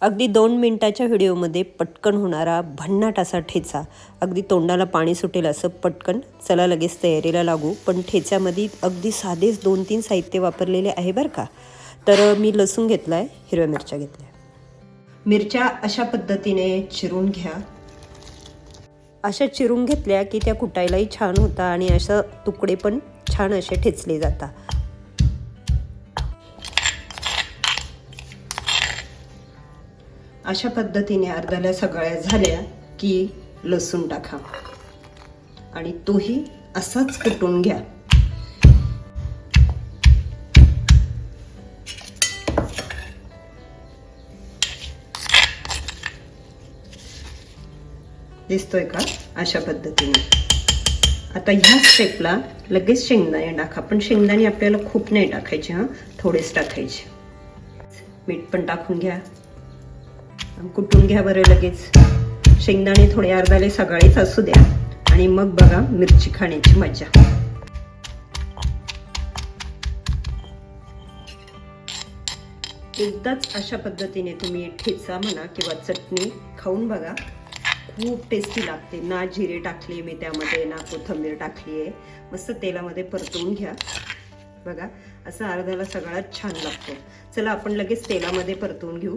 अगदी दोन मिनटाच्या व्हिडिओमध्ये पटकन होणारा भन्नाट असा ठेचा. अगदी तोंडाला पाणी सुटेल असं पटकन. चला लगेच तयारीला लागू. पण ठेच्यामध्ये अगदी साधेच दोन तीन साहित्य वापरलेले आहे बरं का? तर मी लसूण घेतला आहे हिरव्या मिरच्या घेतल्या. मिरच्या अशा पद्धतीने चिरून घ्या. अशा चिरून घेतल्या की त्या कुटायलाही छान होता आणि अशा तुकडे पण छान असे ठेचले जातात अशा पद्धतीने अर्ध्याला सगळ्या झाल्या की लसूण टाका. आणि तोही असाच कुटून घ्या. दिसतोय का? अशा पद्धतीने. आता ह्या स्टेपला लगेच शेंगदाणे टाका. पण शेंगदाणे आपल्याला खूप नाही टाकायचे हां. थोडेच टाकायचे. मीठ पण टाकून घ्या. कुटून घ्या बरं लगेच? शेंगदाणे थोडे अर्धाले सकाळीच असू द्या. आणि मग बघा मिरची खाण्याची मजा एकदाच अशा पद्धतीने तुम्ही ठेचा म्हणा किंवा चटणी खाऊन बघा. खूप टेस्टी लागते. ना जिरे टाकली मी त्यामध्ये ना कोथंबीर टाकली आहे मस्त तेलामध्ये परतून घ्या. बघा असं अर्ध्याला सगळ्यात छान लागतो. चला आपण लगेच तेलामध्ये परतून घेऊ.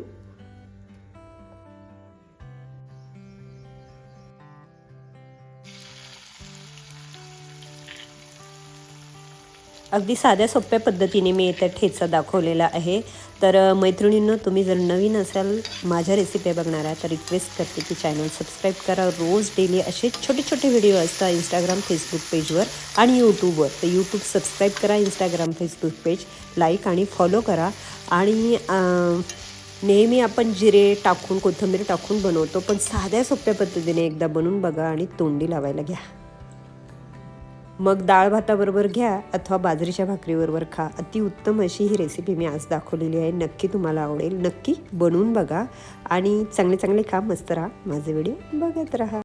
अगदी साध्या सोप्या पद्धतीने मी येत्या ठेचा दाखवलेला आहे. तर मैत्रिणींनो तुम्ही जर नवीन असाल माझ्या रेसिपी बघणार आहे तर रिक्वेस्ट करते की चॅनल सबस्क्राईब करा. रोज डेली असे छोटे छोटे व्हिडिओ असतात इंस्टाग्राम फेसबुक पेजवर आणि यूट्यूबवर तर यूट्यूब सबस्क्राईब करा इंस्टाग्राम फेसबुक पेज लाईक आणि फॉलो करा. आणि नेहमी आपण जिरे टाकून कोथिंबीर टाकून बनवतो पण साध्या सोप्या पद्धतीने एकदा बनवून बघा आणि तोंडी लावायला घ्या. मग डाळ भाताबरोबर घ्या अथवा बाजरीच्या भाकरीबरोबर खा. अतिउत्तम अशी ही रेसिपी मी आज दाखवलेली आहे. नक्की तुम्हाला आवडेल. नक्की बनवून बघा आणि चांगले चांगले खा मस्त राहा. माझे व्हिडिओ बघत राहा.